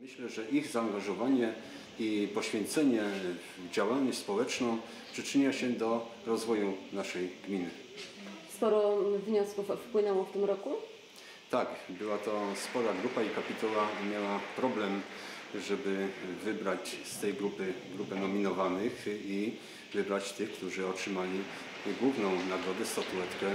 Myślę, że ich zaangażowanie i poświęcenie w działalność społeczną przyczynia się do rozwoju naszej gminy. Sporo wniosków wpłynęło w tym roku. Tak, była to spora grupa i kapituła miała problem, żeby wybrać z tej grupy grupę nominowanych i wybrać tych, którzy otrzymali główną nagrodę, statuetkę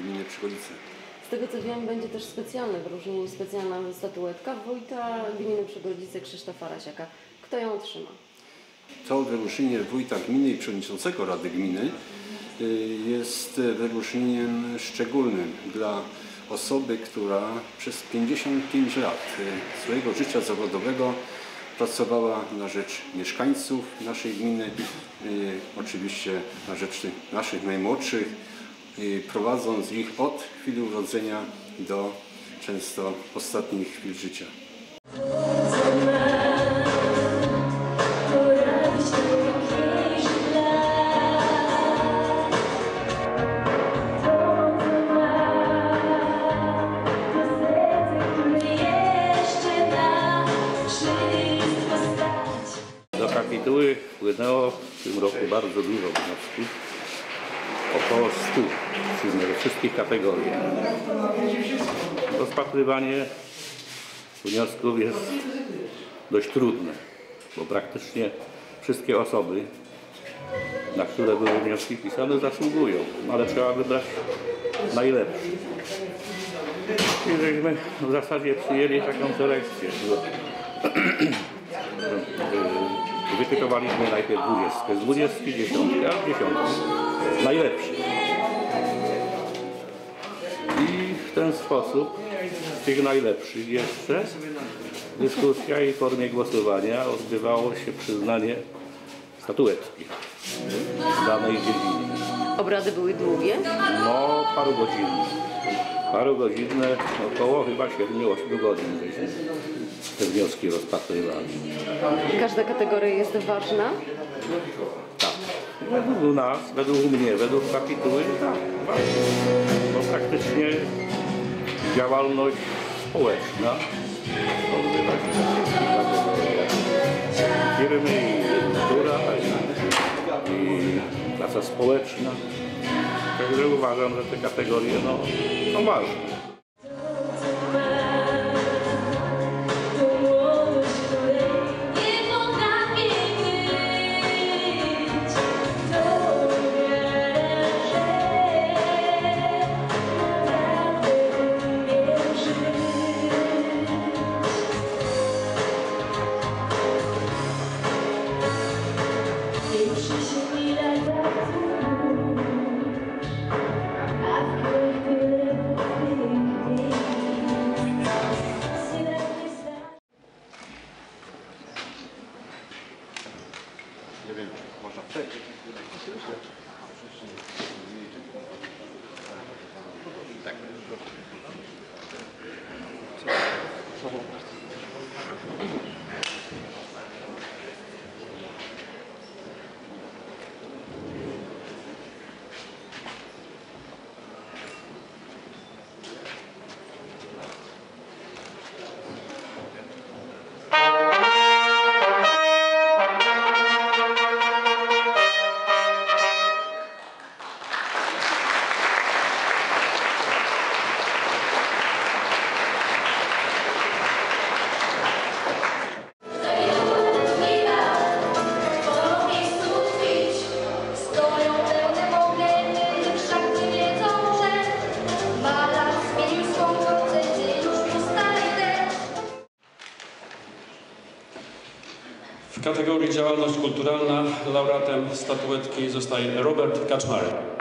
gminy Przygodzice. Z tego co wiem, będzie też specjalne wyróżnienie, specjalna statuetka wójta gminy Przygodzice Krzysztofa Rasiaka. Kto ją otrzyma? To wyróżnienie wójta gminy i przewodniczącego Rady Gminy y, jest wyróżnieniem szczególnym dla osoby, która przez 55 lat y, swojego życia zawodowego pracowała na rzecz mieszkańców naszej gminy, y, oczywiście na rzecz naszych najmłodszych, y, prowadząc ich od chwili urodzenia do często ostatnich chwil życia. We wszystkich kategoriach. Rozpatrywanie wniosków jest dość trudne, bo praktycznie wszystkie osoby, na które były wnioski pisane, zasługują, ale trzeba wybrać najlepszy. I żeśmy w zasadzie przyjęli taką selekcję. Wytypowaliśmy najpierw dwudziestkę, z dwudziestki dziesiątkę, a z dziesiątki najlepszy. Sposób z tych najlepszych jeszcze dyskusja i w formie głosowania odbywało się przyznanie statuetki w danej dziedzinie. Obrady były długie. No, paru godzin. Paru godzinne, około chyba 7-8 godzin żeśmy te wnioski rozpatrywali. Każda kategoria jest ważna. Tak. Według nas, według mnie, według kapituły, tak. Bo praktycznie działalność społeczna odbywa się na. Firmy i kultura i, praca społeczna. Także uważam, że te kategorie no, są ważne. W kategorii działalność kulturalna laureatem statuetki zostaje Robert Kaczmarek.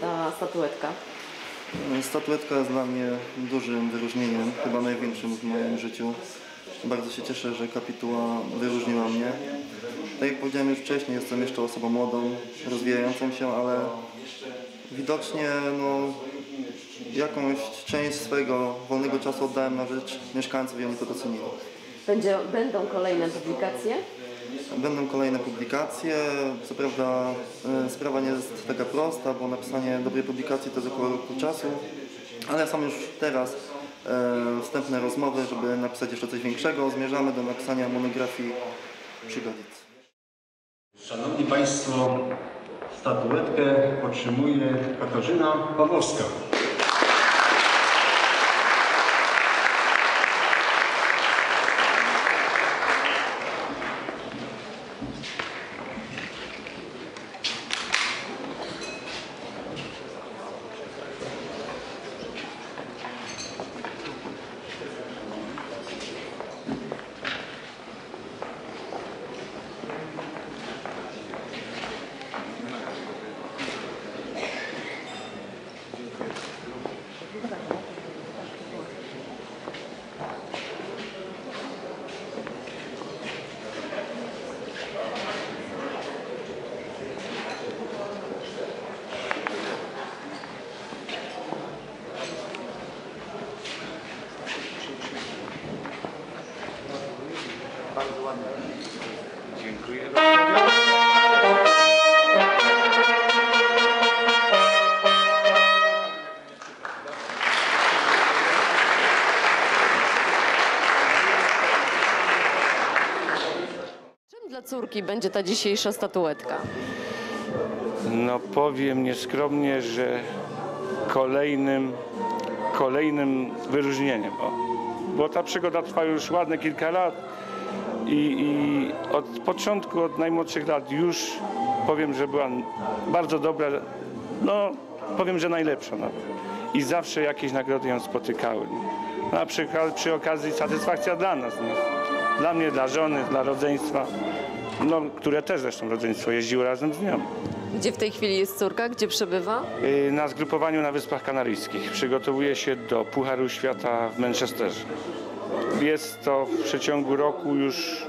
Ta statuetka? Statuetka jest dla mnie dużym wyróżnieniem, chyba największym w moim życiu. Bardzo się cieszę, że kapituła wyróżniła mnie. Tak jak powiedziałem już wcześniej, jestem jeszcze osobą młodą, rozwijającą się, ale widocznie no, jakąś część swojego wolnego czasu oddałem na rzecz mieszkańców i oni to docenili. Będzie, będą kolejne publikacje? Będą kolejne publikacje. Co prawda e, sprawa nie jest taka prosta, bo napisanie dobrej publikacji to jest około roku czasu, ale są już teraz e, wstępne rozmowy, żeby napisać jeszcze coś większego. Zmierzamy do napisania monografii przygodzic. Szanowni Państwo, statuetkę otrzymuje Katarzyna Pawłowska. Czym dla córki będzie ta dzisiejsza statuetka? No powiem nieskromnie, że kolejnym, kolejnym wyróżnieniem. O. Bo ta przygoda trwa już ładne kilka lat i, i od początku, od najmłodszych lat już powiem, że była bardzo dobra, no powiem, że najlepsza nawet. I zawsze jakieś nagrody ją spotykały. Na przykład przy okazji satysfakcja dla nas, no. dla mnie, dla żony, dla rodzeństwa, no, które też zresztą rodzeństwo jeździło razem z nią. Gdzie w tej chwili jest córka? Gdzie przebywa? Y, na zgrupowaniu na Wyspach Kanaryjskich. Przygotowuje się do Pucharu Świata w Manchesterze. Jest to w przeciągu roku już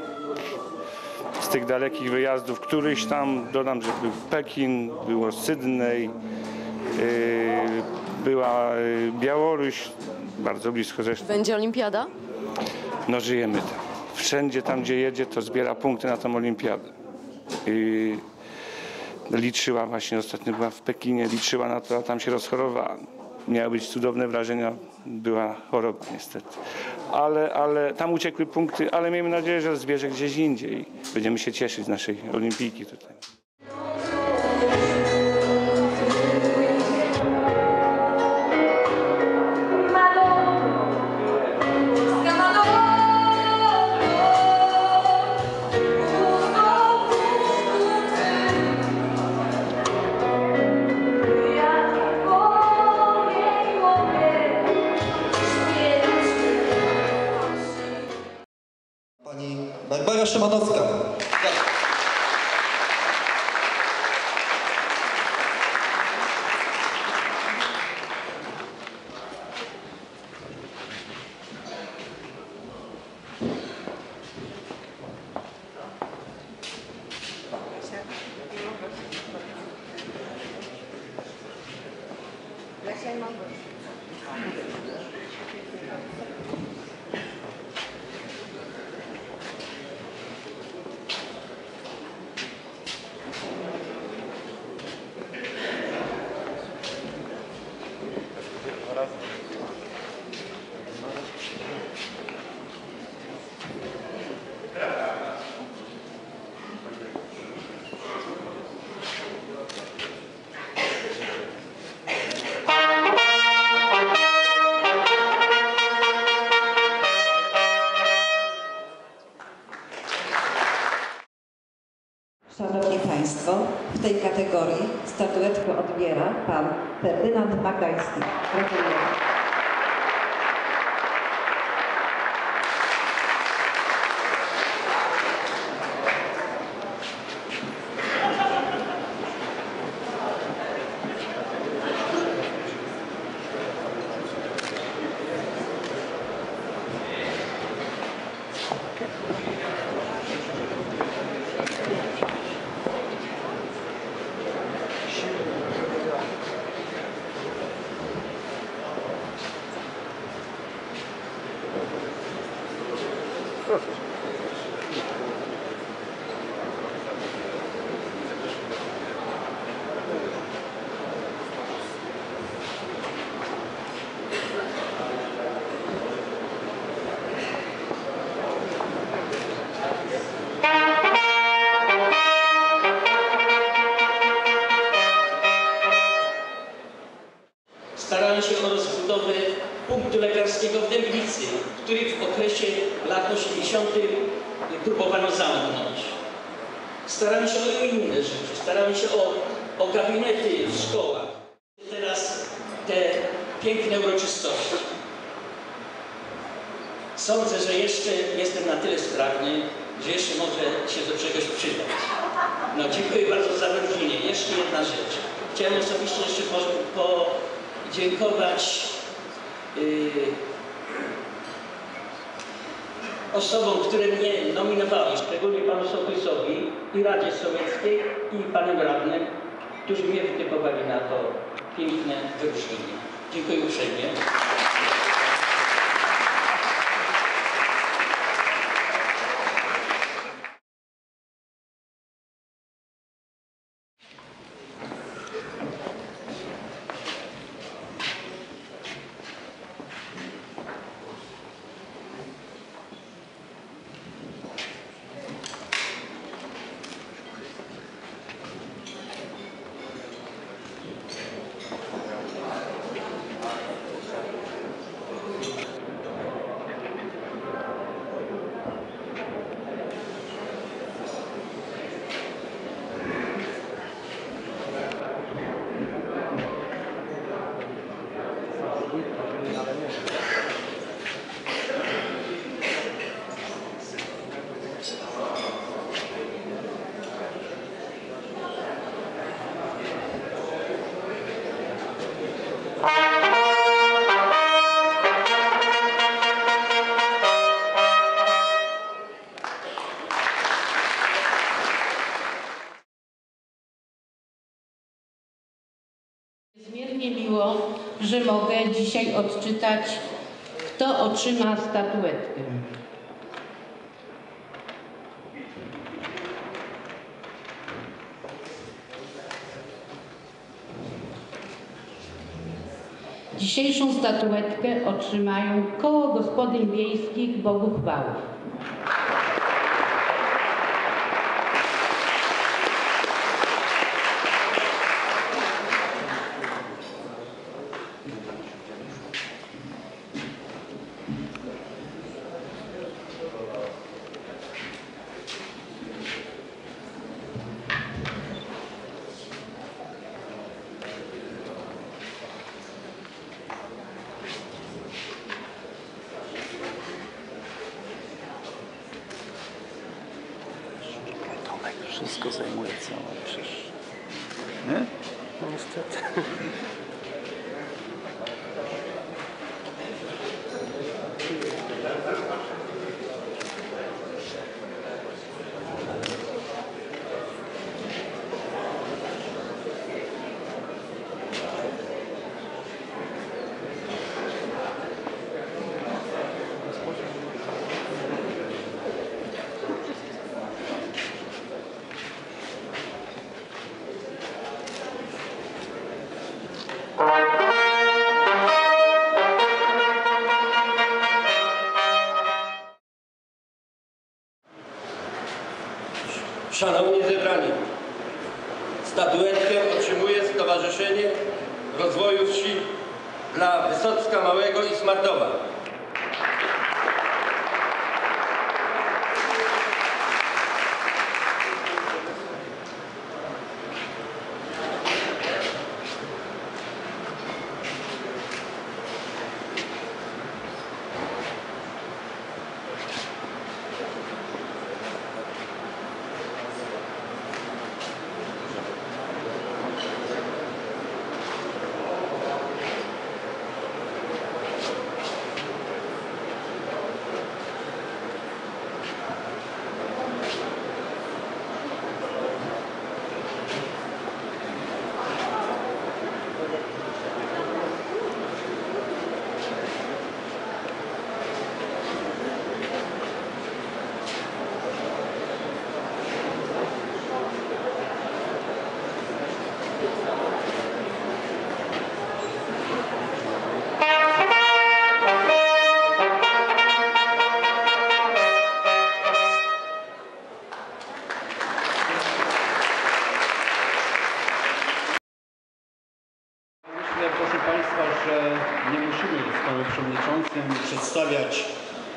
z tych dalekich wyjazdów, któryś tam, dodam, że był Pekin, było Sydney, y, była y, Białoruś, bardzo blisko zresztą. Będzie olimpiada? No żyjemy tam. Wszędzie tam, gdzie jedzie, to zbiera punkty na tą olimpiadę. I liczyła właśnie, ostatnio była w Pekinie, liczyła na to, a tam się rozchorowała. Miały być cudowne wrażenia, była choroba niestety. Ale, ale tam uciekły punkty, ale miejmy nadzieję, że zbierze gdzieś indziej. Będziemy się cieszyć z naszej olimpijki tutaj. Barbara Szymanowska. Okay. Staramy się o rozbudowę punktu lekarskiego w Dęblicy, który w okresie lat 80. próbowano zamknąć. Staramy się o inne rzeczy, staramy się o, o gabinety w szkołach. Teraz te piękne uroczystości. Sądzę, że jeszcze jestem na tyle sprawny, że jeszcze może się do czegoś przydać. No dziękuję bardzo za wyróżnienie. Jeszcze jedna rzecz. Chciałem osobiście jeszcze po- podziękować yy, osobom, które mnie nominowały, szczególnie panu Sołtysowi i Radzie Sowieckiej i panem radnym, którzy mnie wytypowali na to piękne wyróżnienie. Dziękuję uprzejmie. Dzisiaj odczytać, kto otrzyma statuetkę. Dzisiejszą statuetkę otrzymają Koło Gospodyń Wiejskich Bogów Wałów. Wszystko zajmuje całe przecież. Nie? No niestety. Szanowni zebrani, statuetkę otrzymuje Stowarzyszenie Rozwoju Wsi dla Wysocka Małego i Smartowa.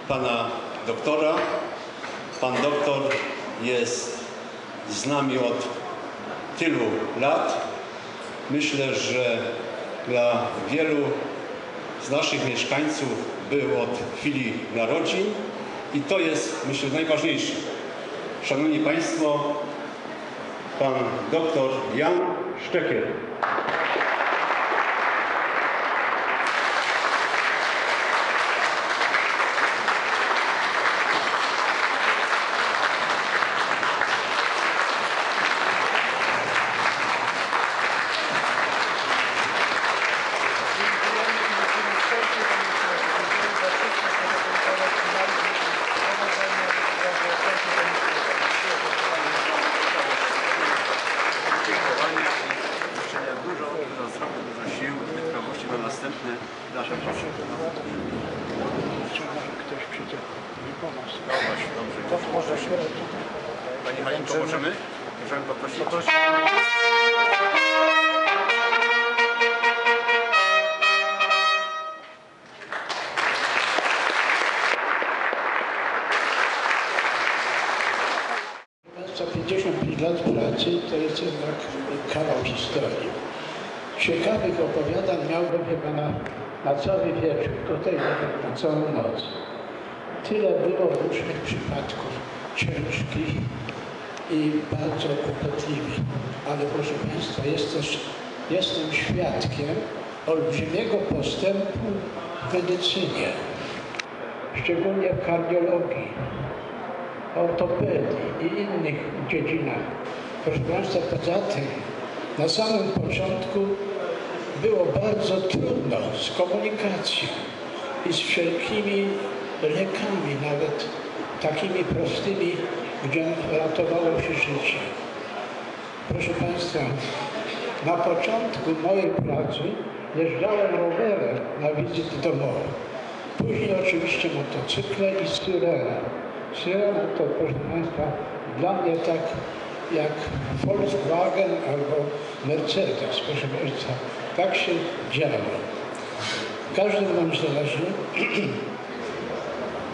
Pana doktora. Pan doktor jest z nami od tylu lat. Myślę, że dla wielu z naszych mieszkańców był od chwili narodzin i to jest, myślę, najważniejsze. Szanowni Państwo, pan doktor Jan Szczekiel. Następne lata. Może ktoś przyjdzie i pomoże. No właśnie, dobrze. To może się... Pani Haniu, pomożemy? Możemy poprosić? Za 55 lat pracy to jest jednak kawał historii. Ciekawych opowiadań miałbym chyba na, na cały wieczór, nawet na całą noc. Tyle było różnych przypadków ciężkich i bardzo kłopotliwych. Ale proszę Państwa, jest też, jestem świadkiem olbrzymiego postępu w medycynie, szczególnie w kardiologii ortopedii i innych dziedzinach. Proszę Państwa, poza tym na samym początku było bardzo trudno z komunikacją i z wszelkimi lekami, nawet takimi prostymi, gdzie ratowało się życie. Proszę Państwa, na początku mojej pracy jeżdżałem rowerem na wizyty domowe. Później oczywiście motocykle i syrena. Syrena to, proszę Państwa, dla mnie tak jak Volkswagen albo Mercedes, proszę Państwa. Tak się działo. W każdym bądź razie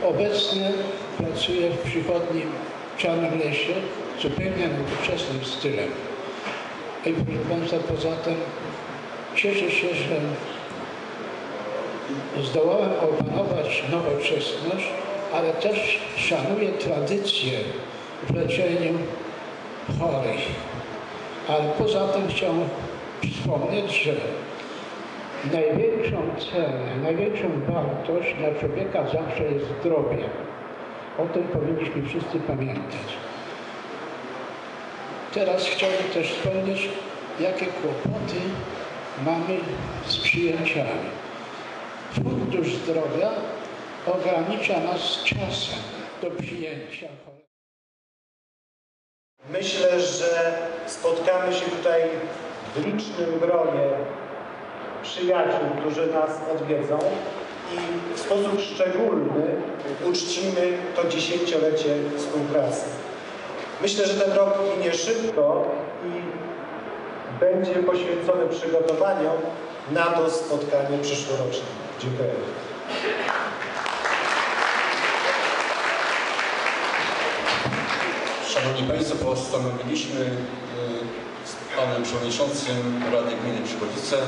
obecnie pracuję w przychodnim Czarnym Lesie zupełnie nowoczesnym stylem. I proszę Państwa, poza tym cieszę się, że zdołałem opanować nowoczesność, ale też szanuję tradycję w leczeniu chorych. Ale poza tym chciałem wspomnieć, że największą cenę, największą wartość dla człowieka zawsze jest zdrowie. O tym powinniśmy wszyscy pamiętać. Teraz chciałbym też wspomnieć, jakie kłopoty mamy z przyjęciami. Fundusz Zdrowia ogranicza nas czasem do przyjęcia. Myślę, że spotkamy się tutaj w licznym gronie przyjaciół, którzy nas odwiedzą i w sposób szczególny uczcimy to dziesięciolecie współpracy. Myślę, że ten rok minie szybko i będzie poświęcony przygotowaniom na to spotkanie przyszłoroczne. Dziękuję. Szanowni Państwo, postanowiliśmy Panem Przewodniczącym Rady Gminy Przygodzice y,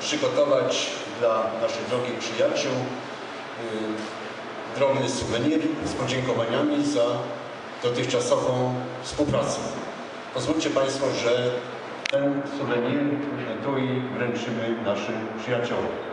przygotować dla naszych drogich przyjaciół y, drobny suwenir z podziękowaniami za dotychczasową współpracę. Pozwólcie Państwo, że ten suwenir tu i wręczymy naszym przyjaciołom.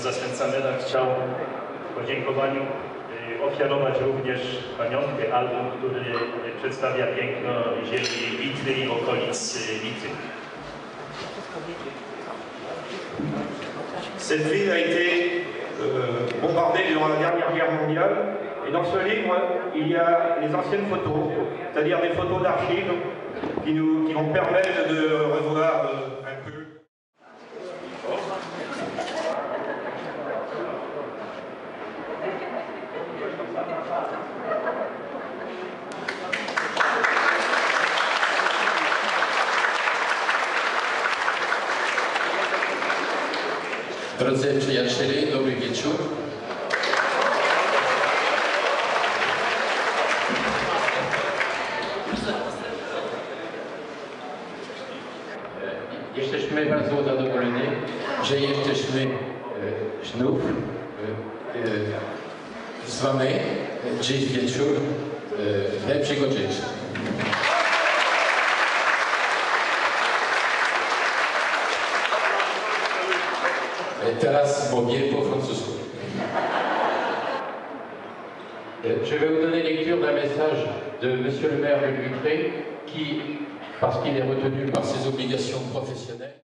Pan zastępca mera chciał w podziękowaniu ofiarować również pamiątkę album, który przedstawia piękno ziemi Litwy i okolic Litwy. Cette ville a été euh, bombardée durant la dernière guerre mondiale. Et dans ce livre, il y a les anciennes photos, c'est-à-dire des photos d'archives qui, qui vont permettre de revoir euh, Drodzy przyjaciele, dobry wieczór. Jesteśmy bardzo zadowoleni, że jesteśmy e, znów e, e, z Wami dziś wieczór e, lepszego życia. Je vais vous donner lecture d'un message de Monsieur le maire de Lutré qui, parce qu'il est retenu par ses obligations professionnelles,